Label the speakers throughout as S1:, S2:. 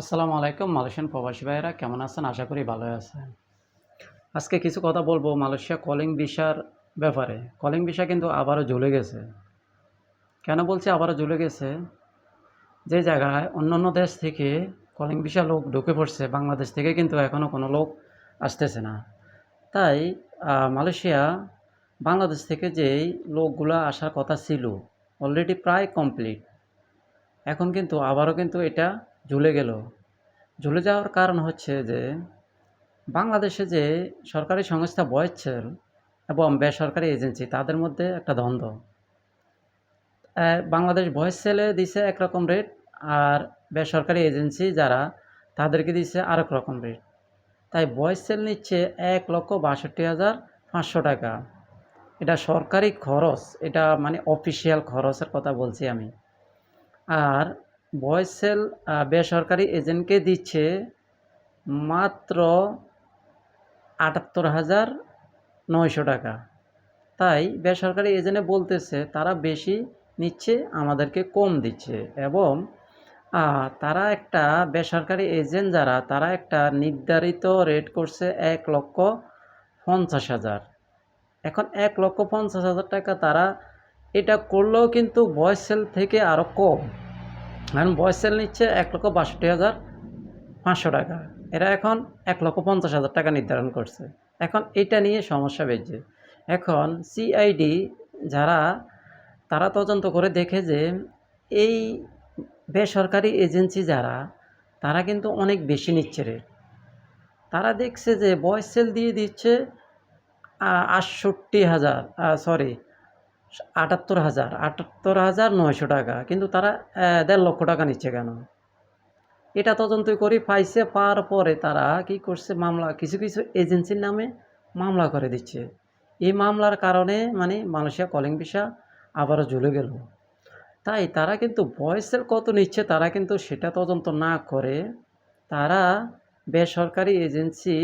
S1: আসসালামু আলাইকুম, মালয়েশিয়ান প্রবাসী ভাইয়েরা, কেমন আছেন? আশা করি ভালো আছেন। আজকে কিছু কথা বলব মালয়েশিয়া কলিং ভিসার ব্যাপারে। কলিং ভিসা কিন্তু আবারও ঝুলে গেছে। কেন বলছি আবারও ঝুলে গেছে? যে জায়গায় অন্য অন্য দেশ থেকে কলিং ভিসা লোক ঢুকে পড়ছে, বাংলাদেশ থেকে কিন্তু এখনও কোনো লোক আসতেছে না। তাই মালয়েশিয়া বাংলাদেশ থেকে যেই লোকগুলো আসার কথা ছিল অলরেডি প্রায় কমপ্লিট এখন কিন্তু আবারও কিন্তু এটা ঝুলে গেল। ঝুলে যাওয়ার কারণ হচ্ছে যে, বাংলাদেশে যে সরকারি সংস্থা বয়েছেল এবং বেসরকারি এজেন্সি, তাদের মধ্যে একটা দ্বন্দ্ব। বাংলাদেশ ভয়েস সেলে দিছে একরকম রেট আর বেসরকারি এজেন্সি যারা, তাদেরকে দিছে আরেক রকম রেট। তাই ভয়েস সেল নিচ্ছে এক লক্ষ বাষট্টি হাজার পাঁচশো টাকা। এটা সরকারি খরচ, এটা মানে অফিসিয়াল খরচের কথা বলছি আমি। আর ভয়েস সেল বেসরকারি এজেন্টকে দিচ্ছে মাত্র আটাত্তর হাজার নয়শো টাকা। তাই বেসরকারি এজেন্টে বলতেছে, তারা বেশি নিচ্ছে, আমাদেরকে কম দিচ্ছে এবং তারা একটা বেসরকারি এজেন্ট যারা, তারা একটা নির্ধারিত রেট করছে এক লক্ষ পঞ্চাশ হাজার। এখন এক লক্ষ পঞ্চাশ হাজার টাকা তারা এটা করলেও কিন্তু ভয়েস সেল থেকে আরও কম। কারণ ভয়েস সেল নিচ্ছে এক লক্ষ বাষট্টি হাজার পাঁচশো টাকা। এরা এখন এক লক্ষ পঞ্চাশ হাজার টাকা নির্ধারণ করছে। এখন এটা নিয়ে সমস্যা বেজে এখন সিআইডি যারা, তারা তদন্ত করে দেখে যে এই বেসরকারি এজেন্সি যারা, তারা কিন্তু অনেক বেশি নিচ্ছে রেট তারা দেখছে যে ভয়েস সেল দিয়ে দিচ্ছে আটষট্টি হাজার সরি আটাত্তর হাজার আটাত্তর হাজার নয়শো টাকা। কিন্তু তারা দেড় লক্ষ টাকা নিচ্ছে কেন? এটা তদন্ত করে পাইছে, পাওয়ার পরে তারা কি করছে, মামলা, কিছু কিছু এজেন্সির নামে মামলা করে দিচ্ছে। এই মামলার কারণে মানে মালয়েশিয়া কলিং ভিসা আবারও ঝুলে গেল। তাই তারা কিন্তু ভয়েসের কত নিচ্ছে তারা কিন্তু সেটা তদন্ত না করে তারা বেসরকারি এজেন্সি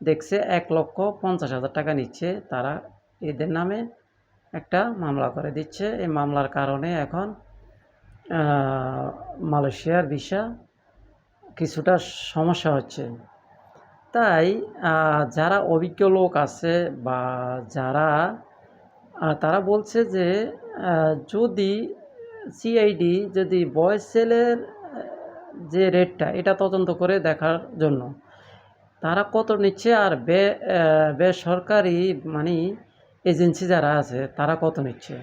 S1: দেখছে এক লক্ষ পঞ্চাশ হাজার টাকা নিচ্ছে। তারা এদের নামে একটা মামলা করে দিচ্ছে। এই মামলার কারণে এখন মালয়েশিয়ার ভিসা কিছুটা সমস্যা হচ্ছে। তাই যারা অভিজ্ঞ লোক আছে বা যারা তারা বলছে যে যদি সিআইডি যদি বয়েস সেলের যে রেটটা, এটা তদন্ত করে দেখার জন্য, তারা কত নিচ্ছে আর বে বেসরকারি মানে এজেন্সি যারা আছে, তারা কত নিচ্ছে?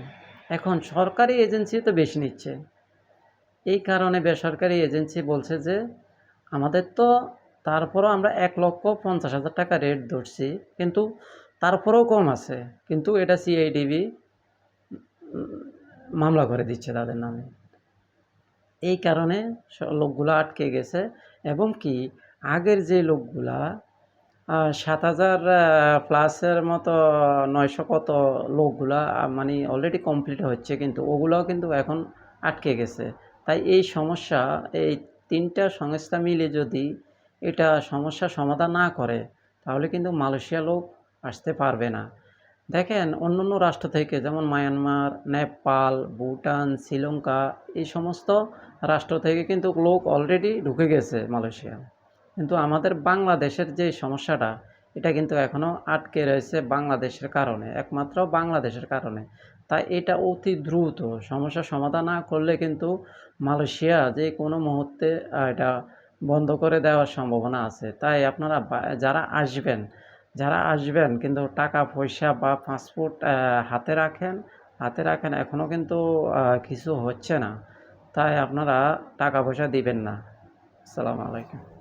S1: এখন সরকারি এজেন্সি তো বেশি নিচ্ছে। এই কারণে বেসরকারি এজেন্সি বলছে যে, আমাদের তো তারপরও আমরা এক লক্ষ পঞ্চাশ হাজার টাকা রেট ধরছি, কিন্তু তারপরেও কম আছে। কিন্তু এটা সিআইডিবি মামলা করে দিচ্ছে তাদের নামে। এই কারণে লোকগুলা আটকে গেছে। এবং কি, আগের যে লোকগুলা সাত হাজার প্লাসের মতো নয়শো কত লোকগুলা মানে অলরেডি কমপ্লিট হচ্ছে, কিন্তু ওগুলাও কিন্তু এখন আটকে গেছে। তাই এই সমস্যা, এই তিনটা সংস্থা মিলে যদি এটা সমস্যা সমাধান না করে, তাহলে কিন্তু মালয়েশিয়া লোক আসতে পারবে না। দেখেন অন্য অন্য রাষ্ট্র থেকে, যেমন মায়ানমার, নেপাল, ভুটান, শ্রীলঙ্কা, এই সমস্ত রাষ্ট্র থেকে কিন্তু লোক অলরেডি ঢুকে গেছে মালয়েশিয়া। কিন্তু আমাদের বাংলাদেশের যে সমস্যাটা, এটা কিন্তু এখনও আটকে রয়েছে বাংলাদেশের কারণে, একমাত্র বাংলাদেশের কারণে। তাই এটা অতি দ্রুত সমস্যা সমাধান না করলে কিন্তু মালয়েশিয়া যে কোনো মুহূর্তে এটা বন্ধ করে দেওয়ার সম্ভাবনা আছে। তাই আপনারা যারা আসবেন যারা আসবেন কিন্তু টাকা, পয়সা বা পাসপোর্ট হাতে রাখেন হাতে রাখেন এখনও কিন্তু কিছু হচ্ছে না। তাই আপনারা টাকা পয়সা দিবেন না। আসসালামু আলাইকুম।